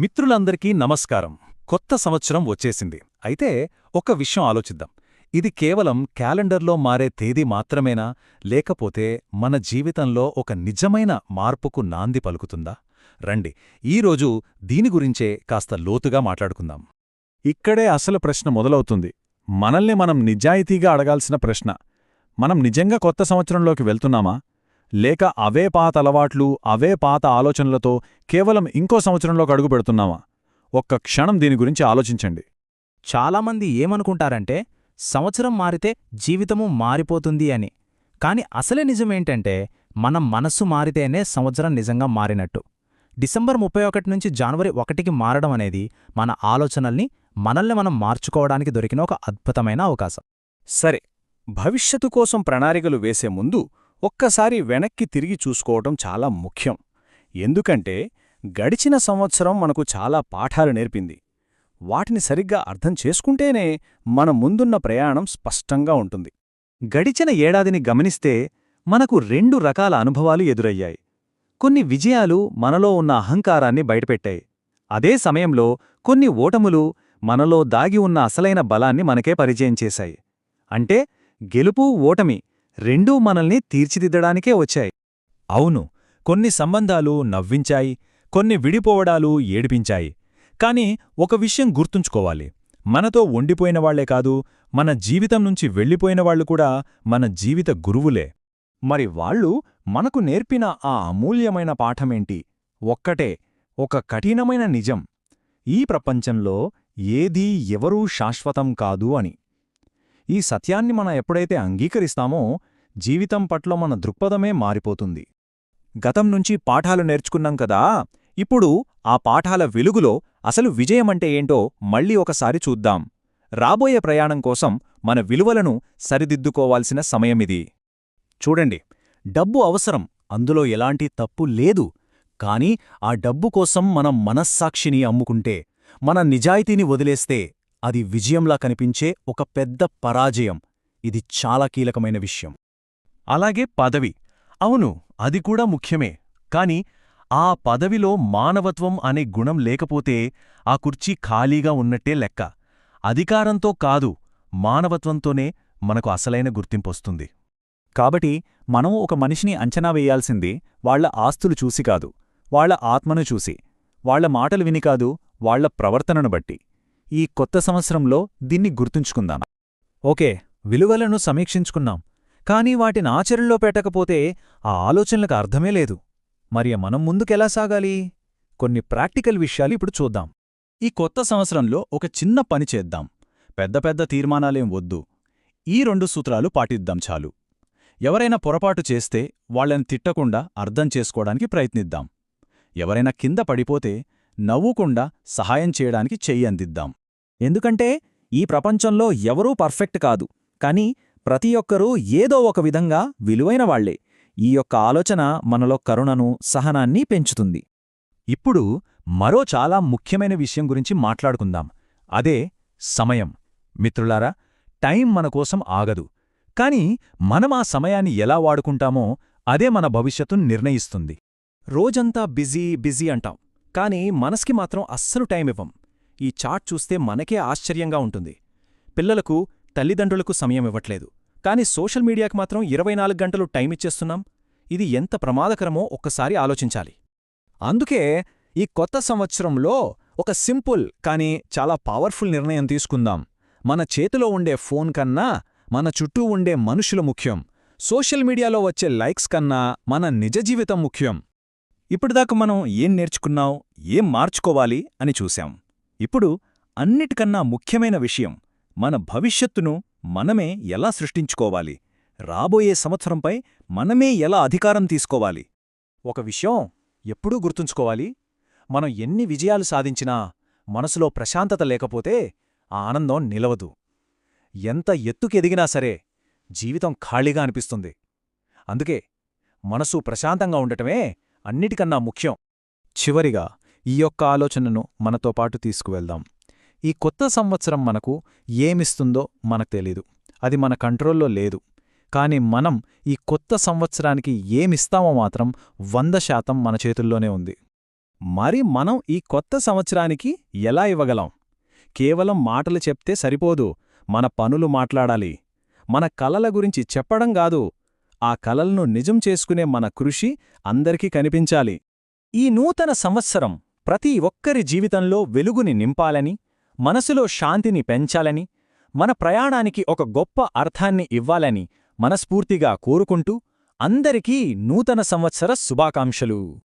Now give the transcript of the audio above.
మిత్రులందరికీ నమస్కారం. కొత్త సంవత్సరం వచ్చేసింది. అయితే ఒక్క విషయం ఆలోచిద్దాం. ఇది కేవలం క్యాలెండర్లో మారే తేదీ మాత్రమేనా? లేకపోతే మన జీవితంలో ఒక నిజమైన మార్పుకు నాంది పలుకుతుందా? రండి ఈరోజు దీని గురించే కాస్త లోతుగా మాట్లాడుకుందాం. ఇక్కడే అసలు ప్రశ్న మొదలవుతుంది. మనల్ని మనం నిజాయితీగా అడగాల్సిన ప్రశ్న. మనం నిజంగా కొత్త సంవత్సరంలోకి వెళ్తున్నామా? లేక అవే పాత అలవాట్లు అవే పాత ఆలోచనలతో కేవలం ఇంకో సంవత్సరంలోకి అడుగు పెడుతున్నామా ఒక్క క్షణం దీని గురించి ఆలోచించండి. చాలామంది ఏమనుకుంటారంటే సంవత్సరం మారితే జీవితము మారిపోతుంది అని. కాని అసలే నిజమేంటంటే మనం మనస్సు మారితేనే సంవత్సరం నిజంగా మారినట్టు. డిసెంబర్ ముప్పై ఒకటి నుంచి జనవరి ఒకటికి మారడం అనేది మన ఆలోచనల్ని మనల్ని మనం మార్చుకోవడానికి దొరికిన ఒక అద్భుతమైన అవకాశం. సరే భవిష్యత్తు కోసం ప్రణాళికలు వేసే ముందు ఒక్కసారి వెనక్కి తిరిగి చూసుకోవటం చాలా ముఖ్యం. ఎందుకంటే గడిచిన సంవత్సరం మనకు చాలా పాఠాలు నేర్పింది. వాటిని సరిగ్గా అర్థం చేసుకుంటేనే మన ముందున్న ప్రయాణం స్పష్టంగా ఉంటుంది. గడిచిన ఏడాదిని గమనిస్తే మనకు రెండు రకాల అనుభవాలు ఎదురయ్యాయి. కొన్ని విజయాలు మనలో ఉన్న అహంకారాన్ని బయటపెట్టాయి. అదే సమయంలో కొన్ని ఓటములు మనలో దాగి ఉన్న అసలైన బలాన్ని మనకే పరిచయం చేశాయి. అంటే గెలుపు ఓటమి రెండూ మనల్ని తీర్చిదిద్దడానికే వచ్చాయి. అవును కొన్ని సంబంధాలు నవ్వించాయి కొన్ని విడిపోవడాలు ఏడిపించాయి. కాని ఒక విషయం గుర్తుంచుకోవాలి. మనతో ఉండిపోయిన వాళ్ళే కాదు మన జీవితం నుంచి వెళ్ళిపోయిన వాళ్ళు కూడా మన జీవిత గురువులే. మరి వాళ్ళు మనకు నేర్పిన ఆ అమూల్యమైన పాఠమేంటి? ఒక్కటే ఒక కఠినమైన నిజం. ఈ ప్రపంచంలో ఏదీ ఎవరూ శాశ్వతం కాదు అని. ఈ సత్యాన్ని మనం ఎప్పుడైతే అంగీకరిస్తామో జీవితం పట్ల మన దృక్పథమే మారిపోతుంది. గతం నుంచి పాఠాలు నేర్చుకున్నాం కదా ఇప్పుడు ఆ పాఠాల వెలుగులో అసలు విజయమంటే ఏంటో మళ్ళీ ఒకసారి చూద్దాం. రాబోయే ప్రయాణం కోసం మన విలువలను సరిదిద్దుకోవాల్సిన సమయమిది. చూడండి డబ్బు అవసరం అందులో ఎలాంటి తప్పు లేదు. కాని ఆ డబ్బు కోసం మనం మనస్సాక్షిని అమ్ముకుంటే మన నిజాయితీని వదిలేస్తే అది విజయంలా కనిపించే ఒక పెద్ద పరాజయం. ఇది చాలా కీలకమైన విషయం. అలాగే పదవి. అవును అది కూడా ముఖ్యమే. కాని ఆ పదవిలో మానవత్వం అనే గుణం లేకపోతే ఆ కుర్చీ ఖాళీగా ఉన్నట్టే లెక్క. అధికారంతో కాదు మానవత్వంతోనే మనకు అసలైన గుర్తింపొస్తుంది. కాబట్టి మనం ఒక మనిషిని అంచనా వేయాల్సింది వాళ్ళ ఆస్తులు చూసి కాదు వాళ్ళ ఆత్మను చూసి. వాళ్ళ మాటలు విని కాదు వాళ్ళ ప్రవర్తనను బట్టి. ఈ కొత్త సంవత్సరంలో దీన్ని గుర్తుంచుకుందాం. ఓకే విలువలను సమీక్షించుకున్నాం కానీ వాటిని ఆచరణలో పెట్టకపోతే ఆ ఆలోచనలకు అర్థమే లేదు. మరి మనం ముందుకెలా సాగాలి? కొన్ని ప్రాక్టికల్ విషయాలు ఇప్పుడు చూద్దాం. ఈ కొత్త సంవత్సరంలో ఒక చిన్న పని చేద్దాం. పెద్ద పెద్ద తీర్మానాలేం వద్దు. ఈ రెండు సూత్రాలు పాటిద్దాం చాలు. ఎవరైనా పొరపాటు చేస్తే వాళ్ళని తిట్టకుండా అర్థం చేసుకోవడానికి ప్రయత్నిద్దాం. ఎవరైనా కింద పడిపోతే నవ్వుకుండా సహాయం చేయడానికి చెయ్యి అందిద్దాం. ఎందుకంటే ఈ ప్రపంచంలో ఎవరూ పర్ఫెక్ట్ కాదు కాని ప్రతి ఒక్కరూ ఏదో ఒక విధంగా విలువైన వాళ్ళే. ఈ యొక్క ఆలోచన మనలో కరుణను సహనాన్ని పెంచుతుంది. ఇప్పుడు మరో చాలా ముఖ్యమైన విషయం గురించి మాట్లాడుకుందాం. అదే సమయం. మిత్రులారా టైం మనకోసం ఆగదు. కాని మనం ఆ సమయాన్ని ఎలా వాడుకుంటామో అదే మన భవిష్యత్తును నిర్ణయిస్తుంది. రోజంతా బిజీ బిజీ అంటాం. కాని మనస్కి మాత్రం అస్సలు టైం ఇవ్వం. ఈ చాట్ చూస్తే మనకే ఆశ్చర్యంగా ఉంటుంది. పిల్లలకు తల్లిదండ్రులకు సమయం ఇవ్వట్లేదు. కాని సోషల్ మీడియాకు మాత్రం ఇరవై నాలుగు గంటలు టైమిచ్చేస్తున్నాం ఇది ఎంత ప్రమాదకరమో ఒక్కసారి ఆలోచించాలి. అందుకే ఈ కొత్త సంవత్సరంలో ఒక సింపుల్ కాని చాలా పవర్ఫుల్ నిర్ణయం తీసుకుందాం. మన చేతిలో ఉండే ఫోన్ కన్నా మన చుట్టూ ఉండే మనుషులు ముఖ్యం. సోషల్ మీడియాలో వచ్చే లైక్స్ కన్నా మన నిజ జీవితం ముఖ్యం. ఇప్పటిదాకా మనం ఏం నేర్చుకున్నాం ఏం మార్చుకోవాలి అని చూశాం. ఇప్పుడు అన్నిటికన్నా ముఖ్యమైన విషయం మన భవిష్యత్తును మనమే ఎలా సృష్టించుకోవాలి రాబోయే సంవత్సరంపై మనమే ఎలా అధికారం తీసుకోవాలి. ఒక విషయం ఎప్పుడూ గుర్తుంచుకోవాలి మనం ఎన్ని విజయాలు సాధించినా మనసులో ప్రశాంతత లేకపోతే ఆ ఆనందం నిలవదు. ఎంత ఎత్తుకెదిగినా సరే జీవితం ఖాళీగా అనిపిస్తుంది. అందుకే మనసు ప్రశాంతంగా ఉండటమే అన్నిటికన్నా ముఖ్యం చివరిగా ఈ యొక్క ఆలోచనను మనతో పాటు తీసుకువెళ్దాం. ఈ కొత్త సంవత్సరం మనకు ఏమిస్తుందో మనకు తెలీదు. అది మన కంట్రోల్లో లేదు. కాని మనం ఈ కొత్త సంవత్సరానికి ఏమిస్తామో మాత్రం వంద శాతం మన చేతుల్లోనే ఉంది. మరి మనం ఈ కొత్త సంవత్సరానికి ఎలా ఇవ్వగలం? కేవలం మాటలు చెప్తే సరిపోదు. మన పనులు మాట్లాడాలి. మన కలల గురించి చెప్పడం గాదు ఆ కలలను నిజం చేసుకునే మన కృషి అందరికీ కనిపించాలి. ఈ నూతన సంవత్సరం ప్రతి ఒక్కరి జీవితంలో వెలుగుని నింపాలని మనసులో శాంతిని పెంచాలని మన ప్రయాణానికి ఒక గొప్ప అర్థాన్ని ఇవ్వాలని మనస్ఫూర్తిగా కోరుకుంటూ అందరికీ నూతన సంవత్సర శుభాకాంక్షలు.